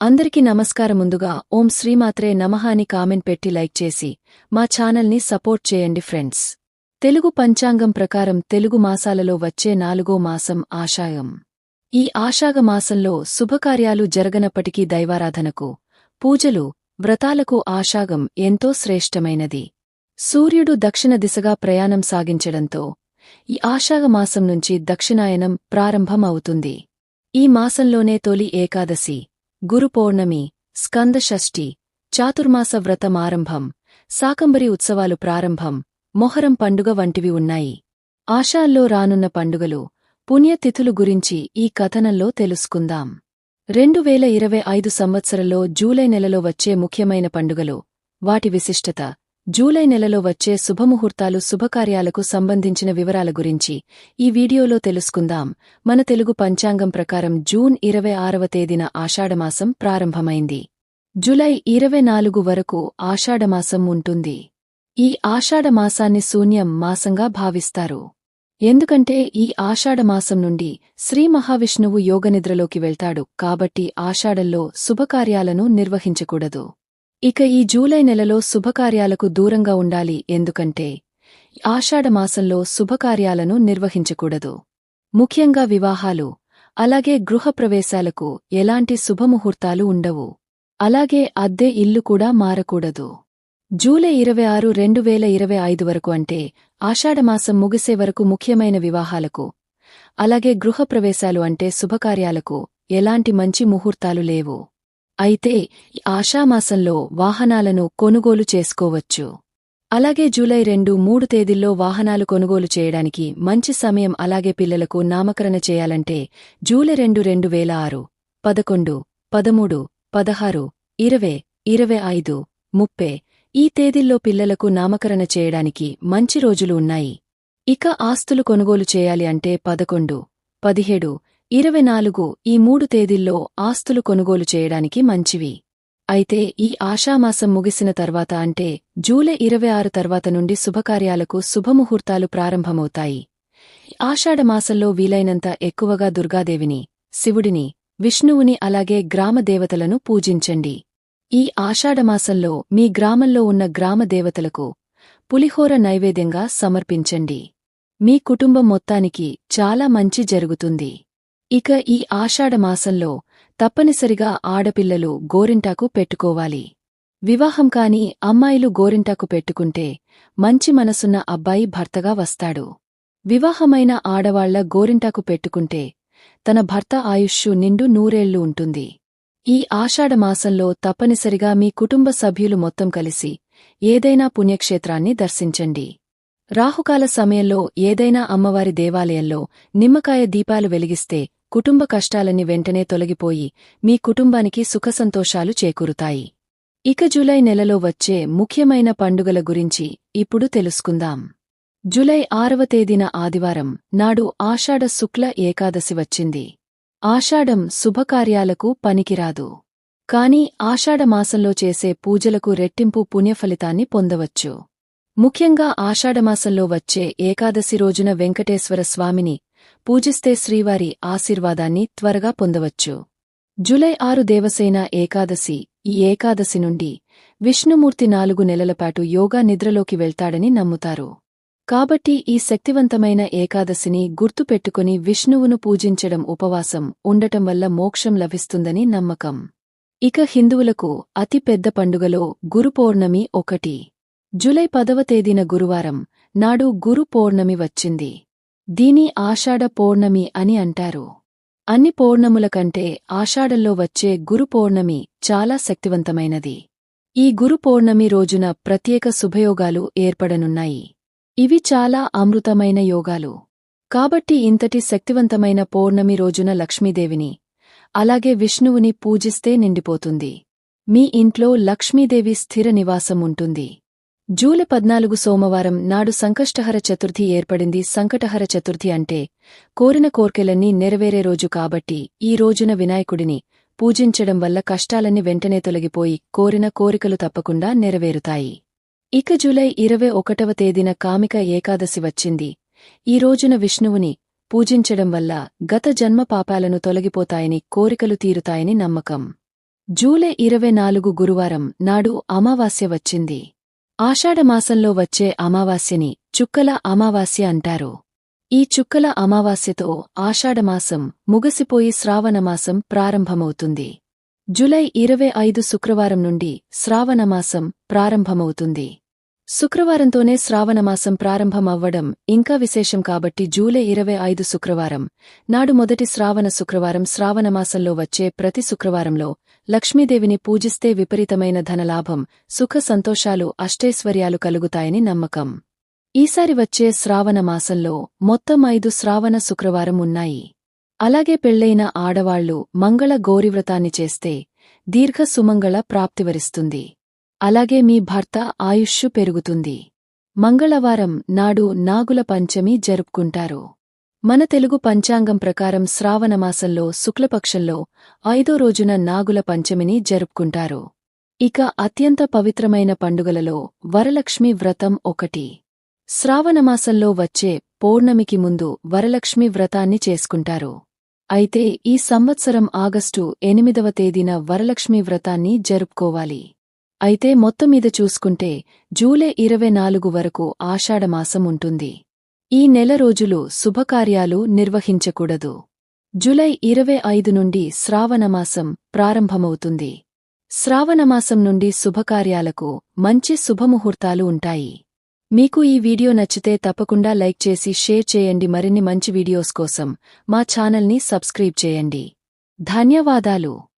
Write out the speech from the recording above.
అందరికీ నమస్కారం ముందుగా ఓం శ్రీమాత్రే నమః అని కామెంట్ పెట్టి లైక్ చేసి మా ఛానల్ని సపోర్ట్ చేయండి ఫ్రెండ్స్. తెలుగు పంచాంగం ప్రకారం తెలుగు మాసాలలో వచ్చే నాలుగో మాసం ఆషాయం. ఈ ఆషాగ మాసంలో శుభకార్యాలు జరగనప్పటికీ దైవారాధనకు పూజలు వ్రతాలకు ఆషాగం ఎంతో శ్రేష్టమైనది. సూర్యుడు దక్షిణ దిశగా ప్రయాణం సాగించడంతో ఈ ఆషాగ మాసం నుంచి దక్షిణాయనం ప్రారంభం అవుతుంది ఈ మాసంలోనే తొలి ఏకాదశి గురు పౌర్ణమి చాతుర్మాస వ్రతం ఆరంభం సాకంబరి ఉత్సవాలు ప్రారంభం మొహరం పండుగ వంటివి ఉన్నాయి. ఆషాల్లో రానున్న పండుగలు పుణ్యతిథులు గురించి ఈ కథనంలో తెలుసుకుందాం. రెండు వేల ఇరవై ఐదు సంవత్సరంలో జూలై నెలలో వచ్చే ముఖ్యమైన పండుగలు వాటి విశిష్టత జూలై నెలలో వచ్చే శుభముహూర్తాలు శుభకార్యాలకు సంబంధించిన వివరాల గురించి ఈ వీడియోలో తెలుసుకుందాం. మన తెలుగు పంచాంగం ప్రకారం జూన్ ఇరవై ఆరవ తేదీన ఆషాఢమాసం ప్రారంభమైంది. జులై ఇరవై నాలుగు వరకు ఆషాఢమాసం ఉంటుంది. ఈ ఆషాఢమాసాన్ని శూన్యం మాసంగా భావిస్తారు. ఎందుకంటే ఈ ఆషాఢమాసం నుండి శ్రీ మహావిష్ణువు యోగనిద్రలోకి వెళ్తాడు కాబట్టి ఆషాఢంలో శుభకార్యాలను నిర్వహించకూడదు. ఇక ఈ జూలై నెలలో శుభకార్యాలకు దూరంగా ఉండాలి ఎందుకంటే ఆషాఢమాసంలో శుభకార్యాలను నిర్వహించకూడదు. ముఖ్యంగా వివాహాలు అలాగే గృహప్రవేశాలకు ఎలాంటి శుభముహూర్తాలు ఉండవు. అలాగే అద్దె ఇల్లు కూడా మారకూడదు. జూలై ఇరవై ఆరు రెండు వేల ఇరవై ఐదు వరకు అంటే ఆషాఢమాసం ముగిసే వరకు ముఖ్యమైన వివాహాలకు అలాగే గృహప్రవేశాలు అంటే శుభకార్యాలకు ఎలాంటి మంచి ముహూర్తాలు లేవు. అయితే ఆషామాసంలో వాహనాలను కొనుగోలు చేసుకోవచ్చు. అలాగే జూలై రెండు మూడు తేదీల్లో వాహనాలు కొనుగోలు చేయడానికి మంచి సమయం అలాగే పిల్లలకు నామకరణ చేయాలంటే జూలై రెండు రెండు వేల ఆరు పదకొండు పదమూడు పదహారు ఇరవై ఇరవై ఐదు ముప్పై ఈ తేదీల్లో పిల్లలకు నామకరణ చేయడానికి మంచి రోజులు ఉన్నాయి. ఇక ఆస్తులు కొనుగోలు చేయాలి అంటే పదకొండు పదిహేడు ఇరవై నాలుగు ఈ మూడు తేదీల్లో ఆస్తులు కొనుగోలు చేయడానికి మంచివి. అయితే ఈ ఆషామాసం ముగిసిన తర్వాత అంటే జూలై ఇరవై ఆరు తర్వాత నుండి శుభకార్యాలకు శుభముహూర్తాలు ప్రారంభమవుతాయి. ఆషాఢమాసంలో వీలైనంత ఎక్కువగా దుర్గాదేవిని శివుడిని విష్ణువుని అలాగే గ్రామదేవతలను పూజించండి. ఈ ఆషాఢమాసంలో మీ గ్రామంలో ఉన్న గ్రామదేవతలకు పులిహోర నైవేద్యంగా సమర్పించండి. మీ కుటుంబం మొత్తానికి చాలా మంచి జరుగుతుంది. ఇక ఈ ఆషాఢమాసంలో తప్పనిసరిగా ఆడపిల్లలు గోరింటాకు పెట్టుకోవాలి. వివాహం కాని అమ్మాయిలు గోరింటాకు పెట్టుకుంటే మంచి మనసున్న అబ్బాయి భర్తగా వస్తాడు. వివాహమైన ఆడవాళ్ళ గోరింటాకు పెట్టుకుంటే తన భర్త ఆయుష్షు నిండు నూరేళ్ళు ఉంటుంది. ఈ ఆషాఢమాసంలో తప్పనిసరిగా మీ కుటుంబ సభ్యులు మొత్తం కలిసి ఏదైనా పుణ్యక్షేత్రాన్ని దర్శించండి. రాహుకాల సమయంలో ఏదైనా అమ్మవారి దేవాలయంలో నిమ్మకాయ దీపాలు వెలిగిస్తే కుటుంబ కష్టాలని వెంటనే తొలగిపోయి మీ కుటుంబానికి సుఖసంతోషాలు చేకూరుతాయి. ఇక జులై నెలలో వచ్చే ముఖ్యమైన పండుగల గురించి ఇప్పుడు తెలుసుకుందాం. జులై ఆరవ తేదీన ఆదివారం నాడు ఆషాఢ శుక్ల ఏకాదశి వచ్చింది. ఆషాఢం శుభకార్యాలకు పనికిరాదు. కాని ఆషాఢమాసంలో చేసే పూజలకు రెట్టింపు పుణ్యఫలితాన్ని పొందవచ్చు. ముఖ్యంగా ఆషాఢమాసంలో వచ్చే ఏకాదశి రోజున వెంకటేశ్వర స్వామిని పూజిస్తే శ్రీవారి ఆశీర్వాదాన్ని త్వరగా పొందవచ్చు. జులై ఆరు దేవసేన ఏకాదశి. ఈ ఏకాదశి నుండి విష్ణుమూర్తి నాలుగు నెలలపాటు యోగా నిద్రలోకి వెళ్తాడని నమ్ముతారు. కాబట్టి ఈ శక్తివంతమైన ఏకాదశిని గుర్తుపెట్టుకుని విష్ణువును పూజించడం ఉపవాసం ఉండటం వల్ల మోక్షం లభిస్తుందని నమ్మకం. ఇక హిందువులకు అతి పెద్ద పండుగలో గురుపౌర్ణమి ఒకటి. జులై పదవ తేదీన గురువారం నాడు గురు పౌర్ణమి వచ్చింది. దీని ఆషాఢ పౌర్ణమి అని అంటారు. అన్ని పౌర్ణముల కంటే ఆషాఢంలో వచ్చే గురు పౌర్ణమి చాలా శక్తివంతమైనది. ఈ గురు పౌర్ణమి రోజున ప్రత్యేక శుభయోగాలు ఏర్పడనున్నాయి. ఇవి చాలా అమృతమైన యోగాలు. కాబట్టి ఇంతటి శక్తివంతమైన పౌర్ణమి రోజున లక్ష్మీదేవిని అలాగే విష్ణువుని పూజిస్తే నిండిపోతుంది. మీ ఇంట్లో లక్ష్మీదేవి స్థిర నివాసం ఉంటుంది జూలై పద్నాలుగు సోమవారం నాడు సంకష్టహర చతుర్థి ఏర్పడింది. సంకటహర చతుర్థి అంటే కోరిన కోర్కెలన్నీ నెరవేరే రోజు కాబట్టి ఈ రోజున వినాయకుడిని పూజించడం వల్ల కష్టాలన్నీ వెంటనే తొలగిపోయి కోరిన కోరికలు తప్పకుండా నెరవేరుతాయి. ఇక జూలై ఇరవై ఒకటవ తేదీన కామిక ఏకాదశి వచ్చింది. ఈ రోజున విష్ణువుని పూజించడం వల్ల గత జన్మ పాపాలను తొలగిపోతాయని కోరికలు తీరుతాయని నమ్మకం. జూలై ఇరవై నాలుగు గురువారం నాడు అమావాస్య వచ్చింది. ఆషాఢమాసంలో వచ్చే అమావాస్యని చుక్కల అమావాస్య అంటారు. ఈ చుక్కల అమావాస్యతో ఆషాఢమాసం ముగసిపోయి శ్రావణమాసం ప్రారంభమవుతుంది. జులై ఇరవై ఐదు శుక్రవారం నుండి శ్రావణమాసం ప్రారంభమవుతుంది. శుక్రవారంతోనే శ్రావణమాసం ప్రారంభమవ్వడం ఇంకా విశేషం కాబట్టి జూలై ఇరవై ఐదు శుక్రవారం. నాడు మొదటి శ్రావణ శుక్రవారం శ్రావణమాసంలో వచ్చే ప్రతి శుక్రవారంలో లక్ష్మీదేవిని పూజిస్తే విపరీతమైన ధనలాభం సుఖ సంతోషాలు అష్టైశ్వర్యాలు కలుగుతాయని నమ్మకం. ఈసారి వచ్చే శ్రావణ మాసంలో మొత్తం ఐదు శ్రావణ శుక్రవారం ఉన్నాయి. అలాగే పెళ్ళైన ఆడవాళ్ళు మంగళ గౌరివ్రతాన్ని చేస్తే దీర్ఘ సుమంగళ ప్రాప్తివరిస్తుంది. అలాగే మీ భర్త ఆయుష్షు పెరుగుతుంది. మంగళవారం నాడు నాగుల పంచమి జరుపుకుంటారు. మన తెలుగు పంచాంగం ప్రకారం శ్రావణమాసంలో శుక్లపక్షంలో ఐదో రోజున నాగుల పంచమిని జరుపుకుంటారు. ఇక అత్యంత పవిత్రమైన పండుగలలో వరలక్ష్మి వ్రతం ఒకటి. శ్రావణమాసంలో వచ్చే పౌర్ణమికి ముందు వరలక్ష్మి వ్రతాన్ని చేసుకుంటారు. అయితే ఈ సంవత్సరం ఆగస్టు ఎనిమిదవ తేదీన వరలక్ష్మి వ్రతాన్ని జరుపుకోవాలి. అయితే మొత్తమీద చూసుకుంటే జూలై ఇరవై నాలుగు వరకు ఆషాఢమాసం ఉంటుంది. ఈ నెల రోజులు శుభకార్యాలు నిర్వహించకూడదు. జులై ఇరవై ఐదు నుండి శ్రావణమాసం ప్రారంభమవుతుంది. శ్రావణమాసం నుండి శుభకార్యాలకు మంచి శుభముహూర్తాలు ఉంటాయి. మీకు ఈ వీడియో నచ్చితే తప్పకుండా లైక్ చేసి షేర్ చేయండి. మరిన్ని మంచి వీడియోస్ కోసం మా ఛానల్ని సబ్స్క్రైబ్ చేయండి. ధన్యవాదాలు.